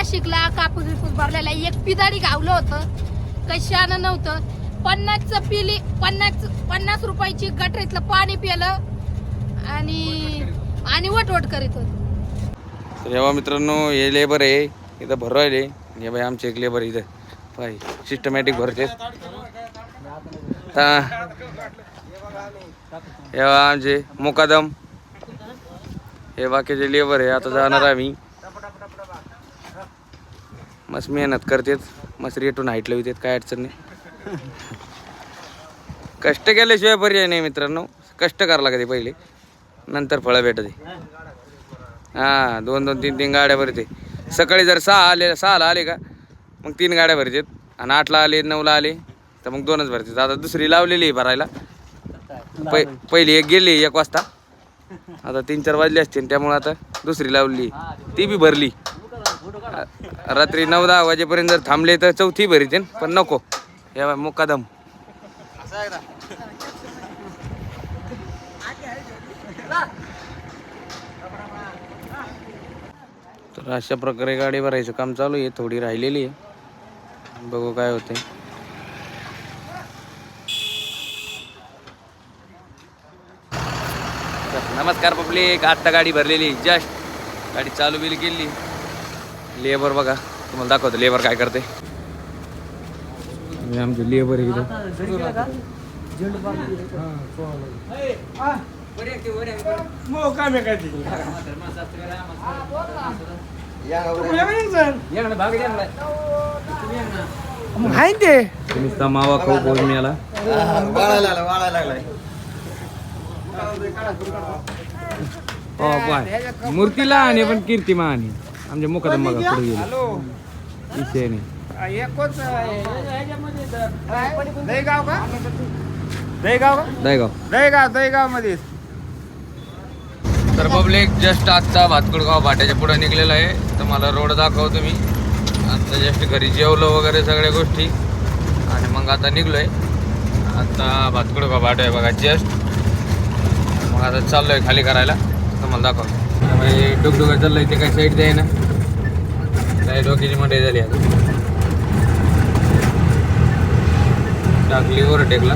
नाशिकला कापूस विपूस भरलेला एक पिदाडी गावलं होतं. कशानं नव्हतं. पन्नासचं पिली पन्नास पन्नास रुपयाची गटरीतलं पाणी पिलं आणि आणि वटवट करीत होत. तर जेव्हा मित्रांनो हे लेबर आहे. इथं भरवायले हे बाई आमचे एक लेबर इथं. पाय सिस्टमॅटिक भरते हे. आमचे मुकादम. हे बाकीचे लेबर आहे. आता जाणार आम्ही. मस्त मेहनत करतेत. मस्त रेटून हाईट लावतात काय अडचण नाही. कष्ट केल्याशिवाय पर्याय नाही मित्रांनो. कष्ट करावं लागते पहिले. नंतर फळं भेटते हां दोन दोन तीन तीन गाड्या भरते. सकाळी जर सहा आले सहाला आले का मग तीन गाड्या भरतात. आणि आठला आले नऊला आले तर मग दोनच भरतात. आता दुसरी लावलेली आहे भरायला. पै पहिली एक गेली एक वाजता. आता तीन चार वाजले असतील त्यामुळे आता दुसरी लावली. ती बी भरली. रात्री नऊ दहा वाजेपर्यंत जर थांबले तर चौथी भरीते पण नको. या बघ, मुक्कादम. तर अशा प्रकारे गाडी भरायचं काम चालू आहे. थोडी राहिलेली आहे. बघू काय होते नमस्कार पब्लिक आत्ता गाडी भरलेली जस्ट. गाडी चालू बिल केली लेबर बघा तुम्हाला दाखवतो लेबर काय करते. आमचे लेबर आहे इथं. आहे ते मावा खाऊ पोहोच मी आला मूर्तीला आणि पण कीर्तिमान आणि आमच्या मुखात बघा पुढे गेली. विषय नाही एकच दहीगाव का? दहीगाव का? दहेगाव. दहीगाव दहीगावमध्ये तर पब्लिक जस्ट आजचा भातकुडगाव भाट्याच्या पुढे निघलेला आहे. तर मला रोड दाखवतो मी. आता जस्ट घरी जेवलो वगैरे सगळ्या गोष्टी. आणि मग आता निघलोय. आता भातकुडगाव भाट आहे बघा जस्ट मग आता चाललोय खाली करायला. तुम्हाला दाखवतो. त्यामुळे म्हणजे डुगडुगा चाललंय ते काही साईड आहे ना? काही डोक्याची मंडई झाली आता. टाकली वर टेकला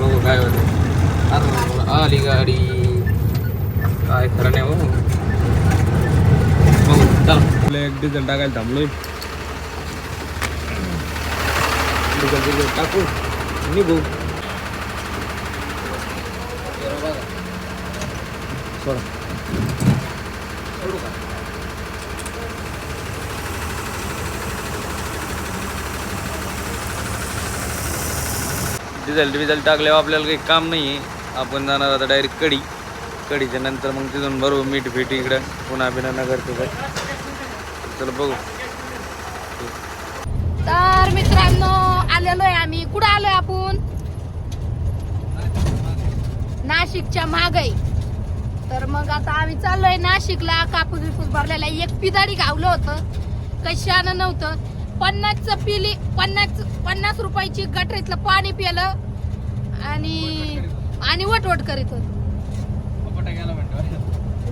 बघू काय होतं. आली गाडी. काय खरं नाही हो बघू चला. एक डिझेल टाकायला थांबलोय. डिझेल डिझेल टाकू. निघू. सोडा. डिझेल डिझेल टाकल्यावर आपल्याला काही काम नाही आहे आपण जाणार आता डायरेक्ट कडी. कढीच्या नंतर मग तिथून बरोबर मीठ फिट इकडं पुन्हा बिना नगर तिथं चला बघू. तर मित्रांनो आलेलो आहे आम्ही. कुठं आलोय आपण? नाशिकच्या मागई तर मग आता आम्ही चाललोय नाशिकला. कापूस बिपूस भरलेला एक पिदाडी गावलं होतं. कशानं नव्हतं. पन्नासचं पिली पन्नास पन्नास रुपयाची गटरीतलं पाणी पिलं आणि आणि वटवट करीत होत.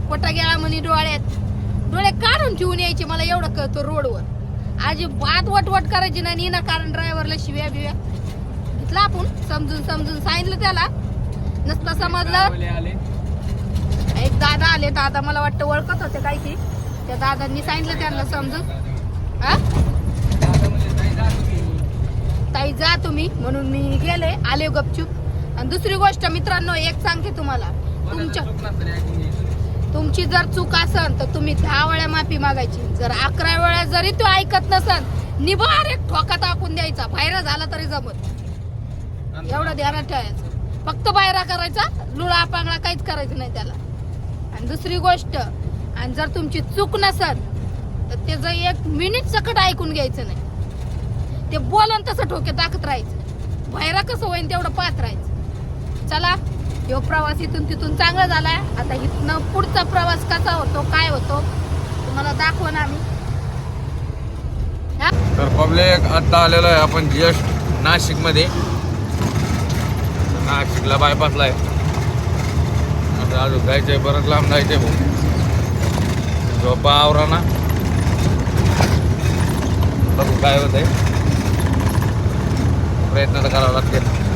पोटा गेला म्हणे डोळ्यात. डोळे काढून ठेवून यायचे मला एवढं कळतं रोडवर. अजिबात वटवट करायची नाही ना कारण ड्रायव्हरला शिव्या बिव्या. घेतला आपण समजून समजून सांगितलं त्याला. नसतं समजलं. एक दादा आले दादा मला वाटतं ओळखत होते काय की. त्या दादांनी सांगितलं त्यांना समजून हा? मी म्हणून मी गेले आले गपचूप. आणि दुसरी गोष्ट मित्रांनो एक सांगते तुम्हाला. तुमच्या तुमची जर चूक असन तर तुम्ही दहा वेळा माफी मागायची. जर अकरा वेळा जरी तो ऐकत नसन निभार एक ठोका टाकून द्यायचा. बाहेर झाला तरी जमत. एवढं ध्यानात ठेवायचं. फक्त बाहेर करायचा लुळा पांगळा काहीच करायचं नाही त्याला. आणि दुसरी गोष्ट आणि जर तुमची चूक नसन तर त्याचं एक मिनिट सकट ऐकून घ्यायचं नाही. ते बोलन तसं ठोके दाखत राहायचं. बाहेरा कसं होईन तेवढं पाहत राहायचं. चला ह्यो प्रवास इथून तिथून चांगला झालाय. आता इथनं पुढचा प्रवास कसा होतो काय होतो तुम्हाला दाखवून आम्ही. तर पब्लिक आता आलेलो आहे आपण जस्ट नाशिकमध्ये. नाशिकला बायपासला आहे आता अजून जायचंय बरंच लांब जायचंय भाऊ. झोपा आवरा ना. काय होत आहे प्रयत्न तर करावा लागतील.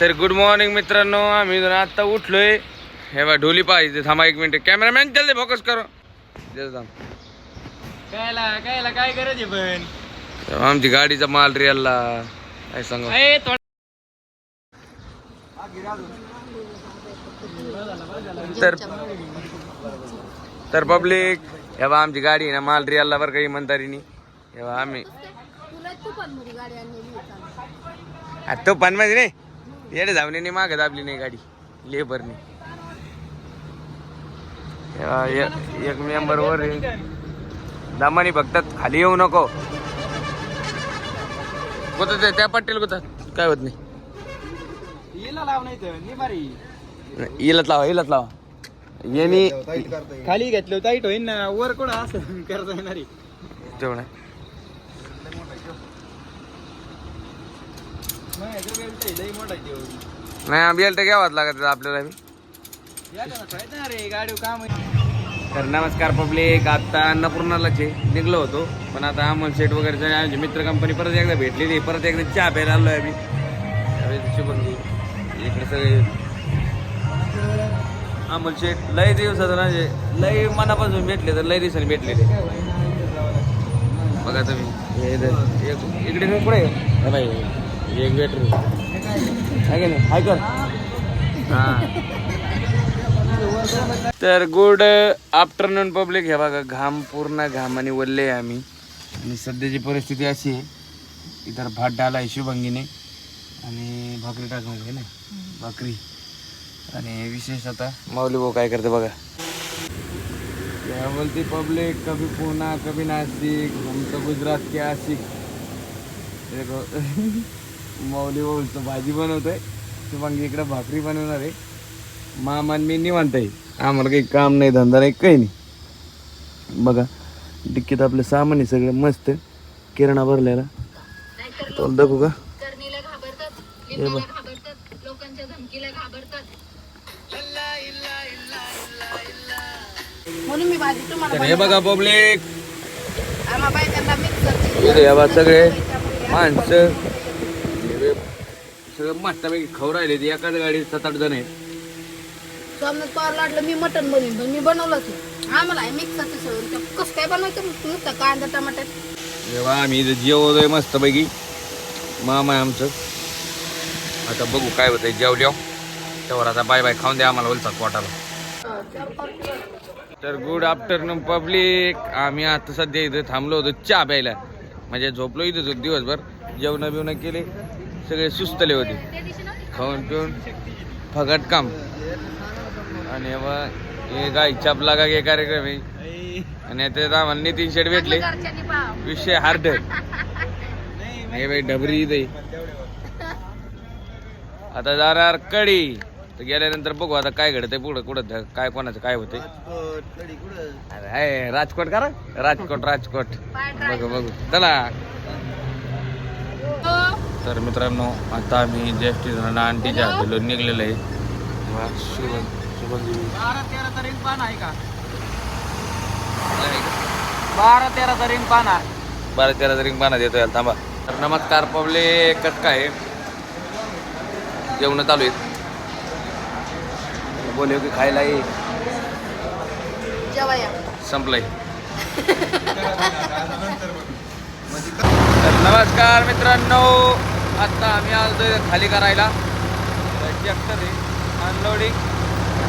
तर गुड मॉर्निंग मित्रांनो आम्ही जर आत्ता उठलोय. हे बा ढोली पाहिजे थांबा एक मिनिट. कॅमेरामॅन जल्दी फोकस करो. जल्दी थांब. कायला कायला काय गरज आहे पण? आमची गाडीचा माल रिअलला काय सांगा? तर तर पब्लिक हे बा आमची गाडी ना माल रिअलला बरं काही म्हणतारी हे बा आम्ही तुला तू पण मध्ये नाही. येडे धावण्याने मागं दाबली नाही गाडी. लेबरने हे एक एक मेंबर वर आहे. दामानी फक्त खाली येऊ नको. कुठं ते त्या पट्टील कुठं काय होत नाही हिला लाव नाही तर इलत लावा इलत लावा यांनी खाली घेतलं टाईट होईन ना वर कोण असं करता येणारी तेवढं लई मोठा आहे तो. नाही बेल्ट घ्यावाच लागत आपल्याला बी. या कळतं ना रे काम आहे. तर नमस्कार पब्लिक आत्ता अन्नपूर्णालाच आहे निघलो होतो पण आता अमोल शेट वगैरे आमची मित्र कंपनी परत एकदा भेटलेली परत एकदा चहा प्यायला आलो आहे आम्ही इकडे सगळे. अमोल शेट लय दिवसाचं ना लय मनापासून भेटले तर लय दिवसांनी भेटलेले. बघा तुम्ही हे इथं- इकडे नाही पुढे. एक भेटू आहे का नाही? हाय कर. हां. तर गुड आफ्टरनून पब्लिक. हे बघा घाम पूर्ण घामाने वरले आहे आम्ही. आणि सध्याची परिस्थिती अशी आहे इतर भात डाला आहे शुभंगीने. आणि भाकरी टाकणार घे ना भाकरी. आणि विशेष आता माऊली भाऊ काय करते बघा. क्या बोलती पब्लिक कभी पुणा कभी नाशिक हम तो गुजरात के आशिक. देखो माऊली भाऊचं भाजी बनवतोय. शुभंगी इकडं भाकरी बनवणार आहे. मामान मी निवांत आहे. आम्हाला काही काम नाही धंदा नाही काही नाही. बघा डिक्कीत आपलं सामान आहे सगळं मस्त किराणा भरलेला. नाहीतर तो दाखवू का? करणीला घाबरतात लिंबाला घाबरतात लोकांच्या धमकीला घाबरतात. म्हणून मी भाजी तुम्हाला तर हे बघा पब्लिक. इथे सगळे माणसं. हे सगळं मस्तपैकी खाऊ राहिले ते एकाच गाडीत सात आठ जण आहेत. सोमनाथ पवार लाटलं मी मटन बनवीन पण मी बनवलंच नाही. आम्हाला आहे मिक्स सगळं. कसं काय बनवायचं नुसतं कांदा टमाटर. जेव्हा आम्ही इथं जेवतोय मस्तपैकी. मामा आहे आमचं. आता बघू काय होतंय जेवल्या हो. तेव्हा आता बाय बाय खाऊन द्या आम्हाला बोलतात पोटाला. तर गुड आफ्टरनून पब्लिक आम्ही आता सध्या इथं थांबलो होतो चहा प्यायला. म्हणजे झोपलो इथंच होतो दिवसभर. जेवणं बिवणं केले. सगळे सुस्तले होते. खाऊन पिऊन फगट काम. आणि मग हे गाय चपला का कार्यक्रम आहे? आणि त्यात आम्हाला नितीन शेट भेटले. विषय हार्ड हे बाई डबरी इथे. आता जाणार कडी. तर गेल्यानंतर बघू आता काय घडतंय पुढं कुठं काय कोणाचं काय होतंय. अरे हाय, राजकोट करा. राजकोट राजकोट. बघू बघू. चला. तर मित्रांनो आता आम्ही ज्येष्ठी आंटीच्या हॉटेलवर निघलेलो आहे. वा, बारा तेरा तरी पान आहे का? बारा तेरा तरी पान आहे बारा तेरा तरी पाना देतो याला थांबा. तर नमस्कार पब्लिक कसं काय जेवण चालू आहेत. बोलव की खायला ये. संपलंय. तर नमस्कार मित्रांनो आता आम्ही आलोय खाली करायला. ट्रॅक्टर आहे अनलोडिंग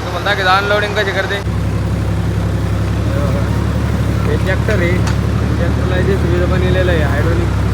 तुम्हाला दाखवतो अनलोडिंग कशी करते हे ट्रॅक्टर आहे ट्रॅक्टरला जे सुविधा बनलेलं आहे हायड्रोलिक